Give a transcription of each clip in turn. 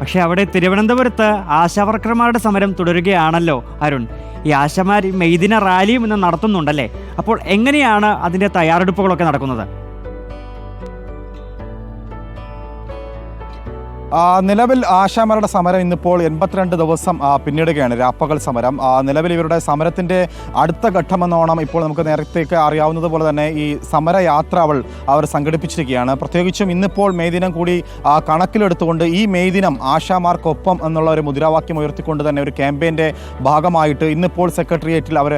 പക്ഷേ അവിടെ തിരുവനന്തപുരത്ത് ആശാവർക്കർമാരുടെ സമരം തുടരുകയാണല്ലോ അരുൺ. ഈ ആശമാർ മെയ്ദിന റാലിയും ഇന്ന് നടത്തുന്നുണ്ടല്ലേ? അപ്പോൾ എങ്ങനെയാണ് അതിന്റെ തയ്യാറെടുപ്പുകളൊക്കെ നടക്കുന്നത്? നിലവിൽ ആശാമാരുടെ സമരം ഇന്നിപ്പോൾ എൺപത്തിരണ്ട് ദിവസം പിന്നിടുകയാണ്. രാപ്പകൽ സമരം. നിലവിൽ ഇവരുടെ സമരത്തിന്റെ അടുത്ത ഘട്ടമെന്നോണം ഇപ്പോൾ നമുക്ക് നേരത്തേക്ക് അറിയാവുന്നതുപോലെ തന്നെ ഈ സമരയാത്ര അവൾ അവർ സംഘടിപ്പിച്ചിരിക്കുകയാണ്. പ്രത്യേകിച്ചും ഇന്നിപ്പോൾ മെയ് ദിനം കൂടി കണക്കിലെടുത്തുകൊണ്ട് ഈ മെയ് ദിനം ആശാമാർക്കൊപ്പം എന്നുള്ള ഒരു മുദ്രാവാക്യം ഉയർത്തിക്കൊണ്ട് തന്നെ ഒരു ക്യാമ്പയിന്റെ ഭാഗമായിട്ട് ഇന്നിപ്പോൾ സെക്രട്ടേറിയറ്റിൽ അവർ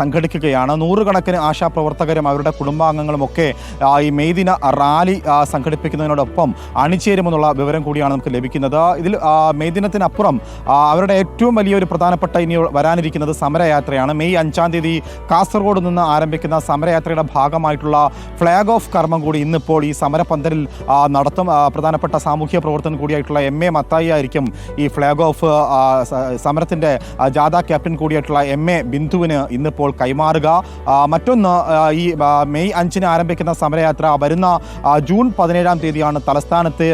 സംഘടിക്കുകയാണ്. നൂറുകണക്കിന് ആശാപ്രവർത്തകരും അവരുടെ കുടുംബാംഗങ്ങളും ഒക്കെ ഈ മെയ് ദിന റാലി സംഘടിപ്പിക്കുന്നതിനോടൊപ്പം അണിചേരുമെന്നുള്ള വിവരം കൂടിയാണ് നമുക്ക് ലഭിക്കുന്നത്. ഇതിൽ മെയ് ദിനത്തിനപ്പുറം അവരുടെ ഏറ്റവും വലിയൊരു പ്രധാനപ്പെട്ട ഇനി വരാനിരിക്കുന്നത് സമരയാത്രയാണ്. മെയ് അഞ്ചാം തീയതി കാസർഗോഡ് നിന്ന് ആരംഭിക്കുന്ന സമരയാത്രയുടെ ഭാഗമായിട്ടുള്ള ഫ്ലാഗ് ഓഫ് കർമ്മം കൂടി ഇന്നിപ്പോൾ ഈ സമരപന്തലിൽ നടത്തും പ്രധാനപ്പെട്ട സാമൂഹ്യ പ്രവർത്തകൻ കൂടിയായിട്ടുള്ള എം എ മത്തായി ആയിരിക്കും ഈ ഫ്ലാഗ് ഓഫ് സമരത്തിന്റെ ജാഥ ക്യാപ്റ്റൻ കൂടിയായിട്ടുള്ള എം എ ബിന്ദുവിന് ഇന്നിപ്പോൾ കൈമാറുക. മറ്റൊന്ന് ഈ മെയ് അഞ്ചിന് ആരംഭിക്കുന്ന സമരയാത്ര വരുന്ന ജൂൺ പതിനേഴാം തീയതിയാണ് തലസ്ഥാനത്ത്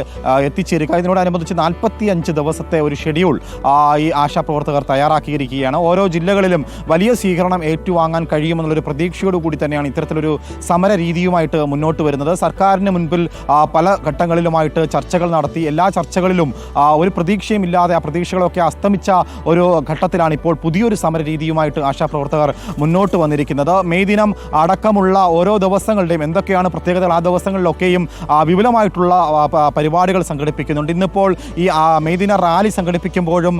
എത്തിച്ചേരുക. ഇതിനോടനുബന്ധിച്ച് നാൽപ്പത്തി അഞ്ച് ദിവസത്തെ ഒരു ഷെഡ്യൂൾ ഈ ആശാപ്രവർത്തകർ തയ്യാറാക്കിയിരിക്കുകയാണ്. ഓരോ ജില്ലകളിലും വലിയ സ്വീകരണം ഏറ്റുവാങ്ങാൻ കഴിയുമെന്നുള്ളൊരു പ്രതീക്ഷയോട് കൂടി തന്നെയാണ് ഇത്തരത്തിലൊരു സമര രീതിയുമായിട്ട് മുന്നോട്ട് വരുന്നത്. സർക്കാരിന് മുൻപിൽ പല ഘട്ടങ്ങളിലുമായിട്ട് ചർച്ചകൾ നടത്തി എല്ലാ ചർച്ചകളിലും ഒരു പ്രതീക്ഷയും ഇല്ലാതെ ആ പ്രതീക്ഷകളൊക്കെ അസ്തമിച്ച ഒരു ഘട്ടത്തിലാണ് ഇപ്പോൾ പുതിയൊരു സമര രീതിയുമായിട്ട് ആശാപ്രവർത്തകർ മുന്നോട്ട് വന്നിരിക്കുന്നത്. മെയ് ദിനം അടക്കമുള്ള ഓരോ ദിവസങ്ങളുടെയും എന്തൊക്കെയാണ് പ്രത്യേകതകൾ ആ ദിവസങ്ങളിലൊക്കെയും വിപുലമായിട്ടുള്ള പരിപാടികൾ സംഘടിപ്പിക്കുന്നുണ്ട്. ഇന്നിപ്പോൾ ഈ മെയ്ദിന റാലി സംഘടിപ്പിക്കുമ്പോഴും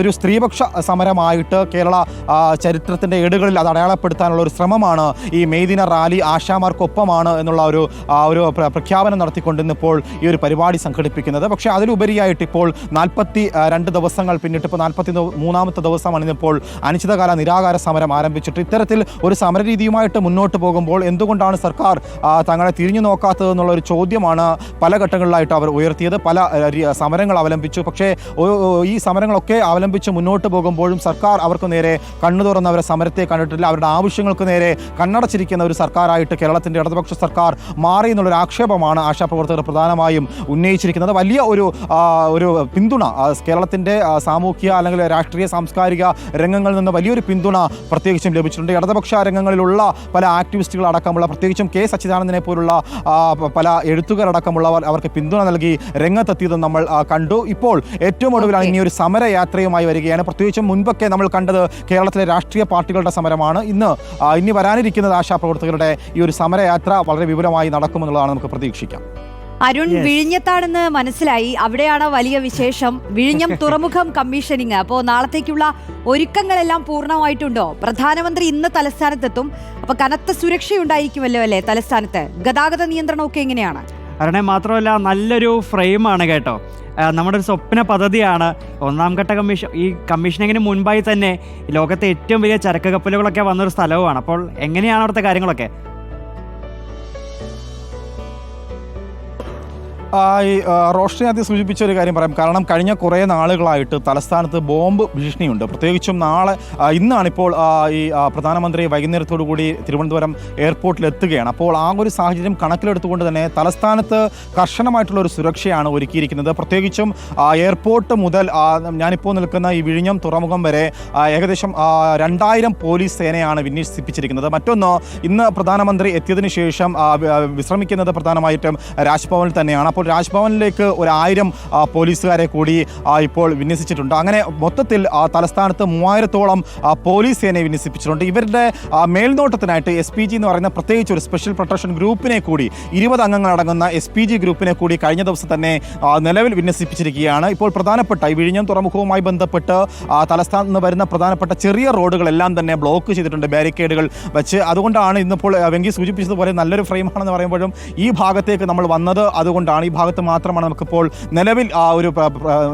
ഒരു സ്ത്രീപക്ഷ സമരമായിട്ട് കേരള ചരിത്രത്തിന്റെ ഏടുകളിൽ അത് അടയാളപ്പെടുത്താനുള്ള ഒരു ശ്രമമാണ് ഈ മെയ്ദിന റാലി ആശാമാർക്കൊപ്പമാണ് എന്നുള്ള ഒരു ഒരു പ്രഖ്യാപനം നടത്തിക്കൊണ്ട് ഇന്നിപ്പോൾ ഈ ഒരു പരിപാടി സംഘടിപ്പിക്കുന്നത്. പക്ഷേ അതിലുപരിയായിട്ട് ഇപ്പോൾ നാൽപ്പത്തി രണ്ട് ദിവസങ്ങൾ പിന്നിട്ട് ഇപ്പോൾ നാൽപ്പത്തി മൂന്നാമത്തെ ദിവസമാണ് ഇന്നിപ്പോൾ അനിശ്ചിതകാല നിരാകാര സമരം ആരംഭിച്ചിട്ട് ഇത്തരത്തിൽ ഒരു സമരരീതിയുമായിട്ട് മുന്നോട്ട് പോകുമ്പോൾ എന്തുകൊണ്ടാണ് സർക്കാർ തങ്ങളെ തിരിഞ്ഞു നോക്കാത്തതെന്നുള്ള ഒരു ചോദ്യമാണ് പല ഘട്ടങ്ങളിലായിട്ട് അവർ ഉയർത്തിയത്. പല സമരങ്ങൾ അവലംബിച്ചു. പക്ഷേ ഈ സമരങ്ങളൊക്കെ അവലംബിച്ച് മുന്നോട്ട് പോകുമ്പോഴും സർക്കാർ അവർക്ക് നേരെ കണ്ണു തുറന്ന് അവരെ സമരത്തെ കണ്ടിട്ടില്ല. അവരുടെ ആവശ്യങ്ങൾക്ക് നേരെ കണ്ണടച്ചിരിക്കുന്ന ഒരു സർക്കാരായിട്ട് കേരളത്തിന്റെ ഇടതുപക്ഷ സർക്കാർ മാറി എന്നുള്ളൊരു ആക്ഷേപമാണ് ആശാപ്രവർത്തകർ പ്രധാനമായും ഉന്നയിച്ചിരിക്കുന്നത്. വലിയ ഒരു ഒരു പിന്തുണ കേരളത്തിന്റെ സാമൂഹ്യ അല്ലെങ്കിൽ രാഷ്ട്രീയ സാംസ്കാരിക രംഗങ്ങളിൽ നിന്ന് വലിയൊരു പിന്തുണ പ്രത്യേകിച്ചും ലഭിച്ചിട്ടുണ്ട്. ഇടതുപക്ഷ രംഗങ്ങളിലുള്ള പല ആക്ടിവിസ്റ്റുകൾ അടക്കമുള്ള പ്രത്യേകിച്ചും കെ. സച്ചിദാനന്ദനെ പോലുള്ള പല എഴുത്തുകാരടക്കമുള്ളവർ അവർക്ക് പിന്തുണ നൽകി രംഗത്തെത്തിയതും നമ്മൾ കണ്ടു. ഇപ്പോൾ ഏറ്റവും ഒടുവിലാണ് ഇനി ഒരു സമരയാത്രയുമായി വരികയാണ്. പ്രത്യേകിച്ചും മുൻപൊക്കെ നമ്മൾ കണ്ടത് കേരളത്തിലെ രാഷ്ട്രീയ പാർട്ടികളുടെ സമരമാണ്. ഇന്ന് ഇനി വരാനിരിക്കുന്നത് ആശാപ്രവർത്തകരുടെ ഈ ഒരു സമരയാത്ര വളരെ വിപുലമായി നടക്കുമെന്നുള്ളതാണ് നമുക്ക് പ്രതീക്ഷിക്കാം. അരുൺ. വിഴിഞ്ഞത്താണെന്ന് മനസ്സിലായി. അവിടെയാണ് വലിയ വിശേഷം. വിഴിഞ്ഞം തുറമുഖം കമ്മീഷനിങ്. അപ്പോൾ നാളത്തേക്കുള്ള ഒരുക്കങ്ങളെല്ലാം പൂർണമായിട്ടുണ്ടോ? പ്രധാനമന്ത്രി ഇന്ന് തലസ്ഥാനത്തെത്തും. അപ്പൊ കനത്ത സുരക്ഷയുണ്ടായിരിക്കുമല്ലോ അല്ലേ തലസ്ഥാനത്ത്? ഗതാഗത നിയന്ത്രണമൊക്കെ എങ്ങനെയാണ്? അരുണെ മാത്രമല്ല നല്ലൊരു ഫ്രെയിമാണ് കേട്ടോ. നമ്മുടെ ഒരു സ്വപ്ന പദ്ധതിയാണ്. ഒന്നാം ഘട്ട കമ്മീഷൻ ഈ കമ്മീഷനിങ്ങിന് മുൻപായി തന്നെ ലോകത്തെ ഏറ്റവും വലിയ ചരക്ക് കപ്പലുകളൊക്കെ വന്നൊരു സ്ഥലവുമാണ്. അപ്പോൾ എങ്ങനെയാണ് അവിടുത്തെ കാര്യങ്ങളൊക്കെ? ഈ റോഷനെ ആദ്യം സൂചിപ്പിച്ച ഒരു കാര്യം പറയാം. കാരണം കഴിഞ്ഞ കുറേ നാളുകളായിട്ട് തലസ്ഥാനത്ത് ബോംബ് ഭീഷണിയുണ്ട്. പ്രത്യേകിച്ചും നാളെ ഇന്നാണിപ്പോൾ ഈ പ്രധാനമന്ത്രി വൈകുന്നേരത്തോടു കൂടി തിരുവനന്തപുരം എയർപോർട്ടിൽ എത്തുകയാണ് അപ്പോൾ ആ ഒരു സാഹചര്യം കണക്കിലെടുത്തുകൊണ്ട് തന്നെ തലസ്ഥാനത്ത് കർശനമായിട്ടുള്ള ഒരു സുരക്ഷയാണ് ഒരുക്കിയിരിക്കുന്നത്. പ്രത്യേകിച്ചും എയർപോർട്ട് മുതൽ ഞാനിപ്പോൾ നിൽക്കുന്ന ഈ വിഴിഞ്ഞം തുറമുഖം വരെ ഏകദേശം രണ്ടായിരം പോലീസ് സേനയാണ് വിന്യസിപ്പിച്ചിരിക്കുന്നത്. മറ്റൊന്ന് ഇന്ന് പ്രധാനമന്ത്രി എത്തിയതിനു ശേഷം വിശ്രമിക്കുന്നത് പ്രധാനമായിട്ടും രാജ്ഭവനിൽ തന്നെയാണ്. അപ്പോൾ രാജ്ഭവനിലേക്ക് ഒരു ആയിരം പോലീസുകാരെ കൂടി ഇപ്പോൾ വിന്യസിച്ചിട്ടുണ്ട്. അങ്ങനെ മൊത്തത്തിൽ തലസ്ഥാനത്ത് മൂവായിരത്തോളം പോലീസ് സേനയെ വിന്യസിപ്പിച്ചിട്ടുണ്ട്. ഇവരുടെ മേൽനോട്ടത്തിനായിട്ട് എസ് പി ജി എന്ന് പറയുന്ന പ്രത്യേകിച്ച് ഒരു സ്പെഷ്യൽ പ്രൊട്ടക്ഷൻ ഗ്രൂപ്പിനെ കൂടി ഇരുപത് അംഗങ്ങളടങ്ങുന്ന എസ് പി ജി ഗ്രൂപ്പിനെ കൂടി കഴിഞ്ഞ ദിവസം തന്നെ നിലവിൽ വിന്യസിപ്പിച്ചിരിക്കുകയാണ്. ഇപ്പോൾ പ്രധാനപ്പെട്ട ഈ വിഴിഞ്ഞം തുറമുഖവുമായി ബന്ധപ്പെട്ട് തലസ്ഥാനത്ത് നിന്ന് വരുന്ന പ്രധാനപ്പെട്ട ചെറിയ റോഡുകളെല്ലാം തന്നെ ബ്ലോക്ക് ചെയ്തിട്ടുണ്ട് ബാരിക്കേഡുകൾ വെച്ച്. അതുകൊണ്ടാണ് ഇന്നിപ്പോൾ വെങ്കി സൂചിപ്പിച്ചതുപോലെ നല്ലൊരു ഫ്രെയിമാണെന്ന് പറയുമ്പോഴും ഈ ഭാഗത്തേക്ക് നമ്മൾ വന്നത്. അതുകൊണ്ടാണ് ഈ ഭാഗത്ത് മാത്രമാണ് നമുക്കിപ്പോൾ നിലവിൽ ആ ഒരു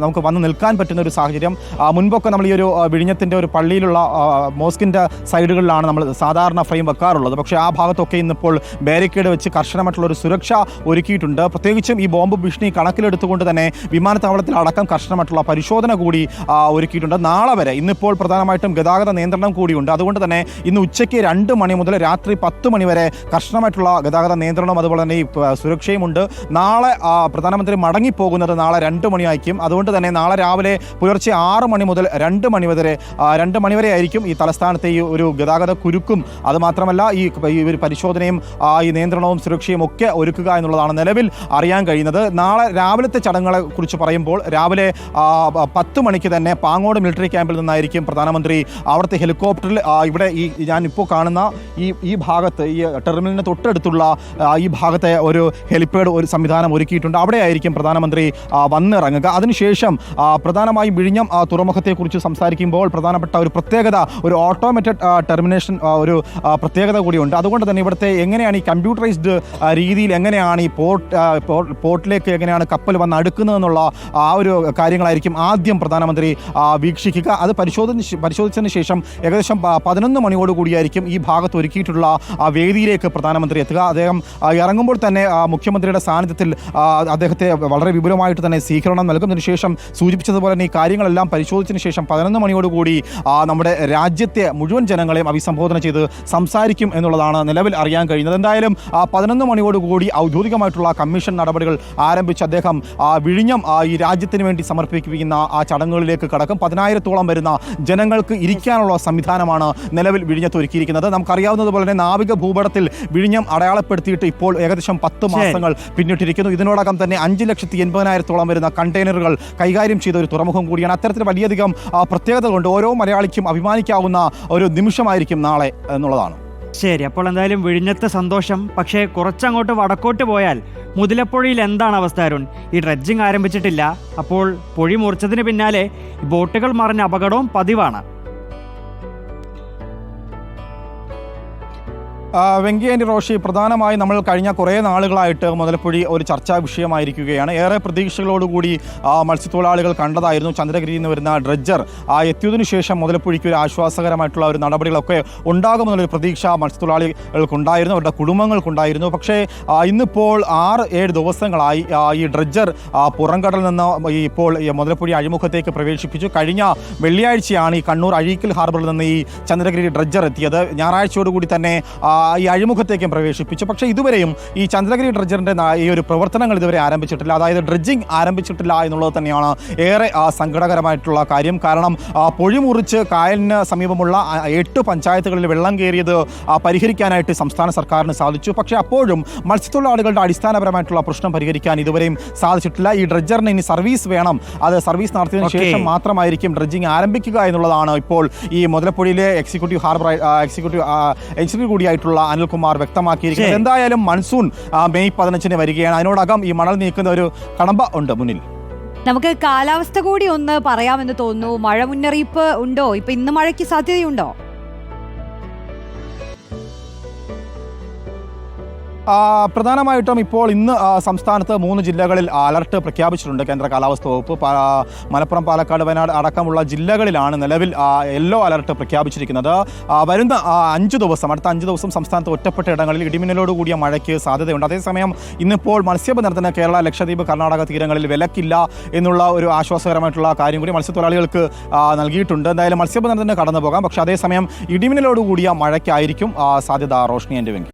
നമുക്ക് വന്ന് നിൽക്കാൻ പറ്റുന്ന ഒരു സാഹചര്യം. മുൻപൊക്കെ നമ്മൾ ഈ ഒരു വിഴിഞ്ഞത്തിന്റെ ഒരു പള്ളിയിലുള്ള മോസ്കിന്റെ സൈഡുകളിലാണ് നമ്മൾ സാധാരണ ഫ്രെയിം വെക്കാറുള്ളത്. പക്ഷേ ആ ഭാഗത്തൊക്കെ ഇന്നിപ്പോൾ ബാരിക്കേഡ് വെച്ച് കർശനമായിട്ടുള്ള ഒരു സുരക്ഷ ഒരുക്കിയിട്ടുണ്ട്. പ്രത്യേകിച്ചും ഈ ബോംബ് ഭീഷണി കണക്കിലെടുത്തുകൊണ്ട് തന്നെ വിമാനത്താവളത്തിൽ അടക്കം കർശനമായിട്ടുള്ള പരിശോധന കൂടി ഒരുക്കിയിട്ടുണ്ട്. നാളെ വരെ ഇന്നിപ്പോൾ പ്രധാനമായിട്ടും ഗതാഗത നിയന്ത്രണം കൂടിയുണ്ട്. അതുകൊണ്ട് തന്നെ ഇന്ന് ഉച്ചയ്ക്ക് രണ്ട് മണി മുതൽ രാത്രി പത്ത് മണി വരെ കർശനമായിട്ടുള്ള ഗതാഗത നിയന്ത്രണം അതുപോലെ തന്നെ ഈ സുരക്ഷയുമുണ്ട്. നാളെ പ്രധാനമന്ത്രി മടങ്ങിപ്പോകുന്നത് നാളെ രണ്ട് മണിയായിരിക്കും. അതുകൊണ്ട് തന്നെ നാളെ രാവിലെ പുലർച്ചെ ആറ് മണി മുതൽ രണ്ട് മണി വരെ രണ്ട് മണിവരെ ആയിരിക്കും ഈ തലസ്ഥാനത്തെ ഈ ഒരു ഗതാഗത കുരുക്കും. അതുമാത്രമല്ല ഈ ഒരു പരിശോധനയും ഈ നിയന്ത്രണവും സുരക്ഷയും ഒക്കെ ഒരുക്കുക എന്നുള്ളതാണ് നിലവിൽ അറിയാൻ കഴിയുന്നത്. നാളെ രാവിലത്തെ ചടങ്ങുകളെ കുറിച്ച് പറയുമ്പോൾ രാവിലെ പത്ത് മണിക്ക് തന്നെ പാങ്ങോട് മിലിറ്ററി ക്യാമ്പിൽ നിന്നായിരിക്കും പ്രധാനമന്ത്രി അവിടുത്തെ ഹെലികോപ്റ്ററിൽ ഇവിടെ ഈ ഞാൻ ഇപ്പോൾ കാണുന്ന ഈ ഈ ഭാഗത്ത് ഈ ടെർമിനലിന് തൊട്ടടുത്തുള്ള ഈ ഭാഗത്തെ ഒരു ഹെലിപ്പാഡ് ഒരു സംവിധാനം ഒരുക്കിയിട്ടുണ്ട്. അവിടെ ആയിരിക്കും പ്രധാനമന്ത്രി വന്നിറങ്ങുക. അതിനുശേഷം പ്രധാനമായും വിഴിഞ്ഞം തുറമുഖത്തെക്കുറിച്ച് സംസാരിക്കുമ്പോൾ പ്രധാനപ്പെട്ട ഒരു പ്രത്യേകത ഒരു ഓട്ടോമേറ്റഡ് ടെർമിനേഷൻ ഒരു പ്രത്യേകത കൂടിയുണ്ട്. അതുകൊണ്ട് തന്നെ ഇവിടുത്തെ എങ്ങനെയാണ് ഈ കമ്പ്യൂട്ടറൈസ്ഡ് രീതിയിൽ എങ്ങനെയാണ് ഈ പോർട്ട് പോർട്ടിലേക്ക് എങ്ങനെയാണ് കപ്പൽ വന്ന് അടുക്കുന്നതെന്നുള്ള ആ ഒരു കാര്യങ്ങളായിരിക്കും ആദ്യം പ്രധാനമന്ത്രി വീക്ഷിക്കുക. അത് പരിശോധന പരിശോധിച്ചതിന് ശേഷം ഏകദേശം പതിനൊന്ന് മണിയോട് കൂടിയായിരിക്കും ഈ ഭാഗത്ത് ഒരുക്കിയിട്ടുള്ള വേദിയിലേക്ക് പ്രധാനമന്ത്രി എത്തുക. അദ്ദേഹം ഇറങ്ങുമ്പോൾ തന്നെ മുഖ്യമന്ത്രിയുടെ സാന്നിധ്യത്തിൽ അദ്ദേഹത്തെ വളരെ വിപുലമായിട്ട് തന്നെ സ്വീകരണം നൽകുന്നതിന് ശേഷം സൂചിപ്പിച്ചതുപോലെ തന്നെ ഈ കാര്യങ്ങളെല്ലാം പരിശോധിച്ചതിന് ശേഷം പതിനൊന്ന് മണിയോടുകൂടി നമ്മുടെ രാജ്യത്തെ മുഴുവൻ ജനങ്ങളെയും അഭിസംബോധന ചെയ്ത് സംസാരിക്കും എന്നുള്ളതാണ് നിലവിൽ അറിയാൻ കഴിയുന്നത്. എന്തായാലും ആ, പതിനൊന്ന് മണിയോടുകൂടി ഔദ്യോഗികമായിട്ടുള്ള കമ്മീഷൻ നടപടികൾ ആരംഭിച്ച് അദ്ദേഹം ആ, വിഴിഞ്ഞം ഈ രാജ്യത്തിന് വേണ്ടി സമർപ്പിക്കുന്ന ആ ചടങ്ങുകളിലേക്ക് കടക്കും. പതിനായിരത്തോളം വരുന്ന ജനങ്ങൾക്ക് ഇരിക്കാനുള്ള സംവിധാനമാണ് നിലവിൽ വിഴിഞ്ഞത്ത് ഒരുക്കിയിരിക്കുന്നത്. നമുക്കറിയാവുന്നതുപോലെ തന്നെ നാവിക ഭൂപടത്തിൽ വിഴിഞ്ഞം അടയാളപ്പെടുത്തിയിട്ട് ഇപ്പോൾ ഏകദേശം പത്ത്. മാസങ്ങൾ പിന്നിട്ടിരിക്കുന്നു. ഇതിനോടകം തന്നെ അഞ്ച് ലക്ഷത്തി എൺപതിനായിരത്തോളം വരുന്ന കണ്ടെയ്നറുകൾ കൈകാര്യം ചെയ്ത ഒരു തുറമുഖം കൂടിയാണ്. അത്തരത്തിൽ വലിയധികം പ്രത്യേകത പ്രത്യേകതകളുണ്ട്. ഓരോ മലയാളിക്കും അഭിമാനിക്കാവുന്ന ഒരു നിമിഷമായിരിക്കും നാളെ എന്നുള്ളതാണ്. ശരി അപ്പോൾ എന്തായാലും വിഴിഞ്ഞത്തെ സന്തോഷം. പക്ഷേ കുറച്ചങ്ങോട്ട് വടക്കോട്ട് പോയാൽ മുതലപ്പുഴയിൽ എന്താണ് അവസ്ഥ അരുൺ? ഈ ഡ്രഡ്ജിങ് ആരംഭിച്ചിട്ടില്ല. അപ്പോൾ പൊഴി മുറിച്ചതിന് പിന്നാലെ ബോട്ടുകൾ മറിഞ്ഞ അപകടവും പതിവാണ്. ആ, വെങ്കയ്യ റോഷി പ്രധാനമായും നമ്മൾ കഴിഞ്ഞ കുറേ നാളുകളായിട്ട് മുതലപ്പുഴി ഒരു ചർച്ചാ വിഷയമായിരിക്കുകയാണ്. ഏറെ പ്രതീക്ഷകളോടുകൂടി മത്സ്യത്തൊഴിലാളികൾ കണ്ടതായിരുന്നു. ചന്ദ്രഗിരിയിൽ നിന്ന് വരുന്ന ഡ്രഡ്ജർ എത്തിയതിനു ശേഷം മുതലപ്പുഴിക്ക് ഒരു ആശ്വാസകരമായിട്ടുള്ള ഒരു നടപടികളൊക്കെ ഉണ്ടാകുമെന്നുള്ളൊരു പ്രതീക്ഷ മത്സ്യത്തൊഴിലാളികൾക്കുണ്ടായിരുന്നു. അവരുടെ കുടുംബങ്ങൾക്കുണ്ടായിരുന്നു. പക്ഷേ ഇന്നിപ്പോൾ ആറ് ഏഴ് ദിവസങ്ങളായി ഈ ഡ്രഡ്ജർ പുറംകടൽ നിന്ന് ഇപ്പോൾ മുതലപ്പുഴി അഴിമുഖത്തേക്ക് പ്രവേശിപ്പിച്ചു. കഴിഞ്ഞ വെള്ളിയാഴ്ചയാണ് ഈ കണ്ണൂർ അഴീക്കൽ ഹാർബറിൽ നിന്ന് ഈ ചന്ദ്രഗിരി ഡ്രഡ്ജർ എത്തിയത്. ഞായറാഴ്ചയോടുകൂടി തന്നെ ഈ അഴിമുഖത്തേക്കും പ്രവേശിപ്പിച്ചു. പക്ഷേ ഇതുവരെയും ഈ ചന്ദ്രഗിരി ഡ്രഡ്ജറിന്റെ ഈ ഒരു പ്രവർത്തനങ്ങൾ ഇതുവരെ ആരംഭിച്ചിട്ടില്ല. അതായത് ഡ്രഡ്ജിങ് ആരംഭിച്ചിട്ടില്ല എന്നുള്ളത് തന്നെയാണ് ഏറെ സങ്കടകരമായിട്ടുള്ള കാര്യം. കാരണം പൊഴിമുറിച്ച് പൊഴി മുറിച്ച് കായലിന് സമീപമുള്ള എട്ട് പഞ്ചായത്തുകളിൽ വെള്ളം കയറിയത് പരിഹരിക്കാനായിട്ട് സംസ്ഥാന സർക്കാരിന് സാധിച്ചു. പക്ഷേ അപ്പോഴും മത്സ്യത്തൊഴിലാളികളുടെ അടിസ്ഥാനപരമായിട്ടുള്ള പ്രശ്നം പരിഹരിക്കാൻ ഇതുവരെയും സാധിച്ചിട്ടില്ല. ഈ ഡ്രഡ്ജറിന് ഇനി സർവീസ് വേണം. അത് സർവീസ് നടത്തിയതിനു ശേഷം മാത്രമായിരിക്കും ഡ്രഡ്ജിങ് ആരംഭിക്കുക എന്നുള്ളതാണ് ഇപ്പോൾ ഈ മുതലപ്പുഴയിലെ എക്സിക്യൂട്ടീവ് ഹാർബർ എക്സിക്യൂട്ടീവ് എഞ്ചിനീയർ കൂടിയായിട്ടുള്ള അനിൽകുമാർ വ്യക്തമാക്കിയിരിക്കുന്നത്. എന്തായാലും മൺസൂൺ മെയ് പതിനഞ്ചിന് വരികയാണ്. അതിനോടകം ഈ മണൽ നീക്കുന്ന ഒരു കടമ്പ ഉണ്ട് മുന്നിൽ. നമുക്ക് കാലാവസ്ഥ കൂടി ഒന്ന് പറയാമെന്ന് തോന്നുന്നു. മഴ മുന്നറിയിപ്പ് ഉണ്ടോ? ഇപ്പൊ ഇന്ന് മഴയ്ക്ക് സാധ്യതയുണ്ടോ? പ്രധാനമായിട്ടും ഇപ്പോൾ ഇന്ന് സംസ്ഥാനത്ത് മൂന്ന് ജില്ലകളിൽ അലർട്ട് പ്രഖ്യാപിച്ചിട്ടുണ്ട് കേന്ദ്ര കാലാവസ്ഥ വകുപ്പ്. മലപ്പുറം പാലക്കാട് വയനാട് അടക്കമുള്ള ജില്ലകളിലാണ് നിലവിൽ യെല്ലോ അലർട്ട് പ്രഖ്യാപിച്ചിരിക്കുന്നത്. വരുന്ന അഞ്ച് ദിവസം അടുത്ത അഞ്ച് ദിവസം സംസ്ഥാനത്ത് ഒറ്റപ്പെട്ട ഇടങ്ങളിൽ ഇടിമിന്നലോട് കൂടിയ മഴയ്ക്ക് സാധ്യതയുണ്ട്. അതേസമയം ഇന്നിപ്പോൾ മത്സ്യബന്ധനത്തിന് കേരള ലക്ഷദ്വീപ് കർണാടക തീരങ്ങളിൽ വിലക്കില്ല എന്നുള്ള ഒരു ആശ്വാസകരമായിട്ടുള്ള കാര്യം കൂടി മത്സ്യത്തൊഴിലാളികൾക്ക് നൽകിയിട്ടുണ്ട്. എന്തായാലും മത്സ്യബന്ധനത്തിന് കടന്നു പോകാം. പക്ഷേ അതേസമയം ഇടിമിന്നലോട് കൂടിയ മഴയ്ക്കായിരിക്കും സാധ്യത റോഷ്നി എന്റെ വെങ്കി.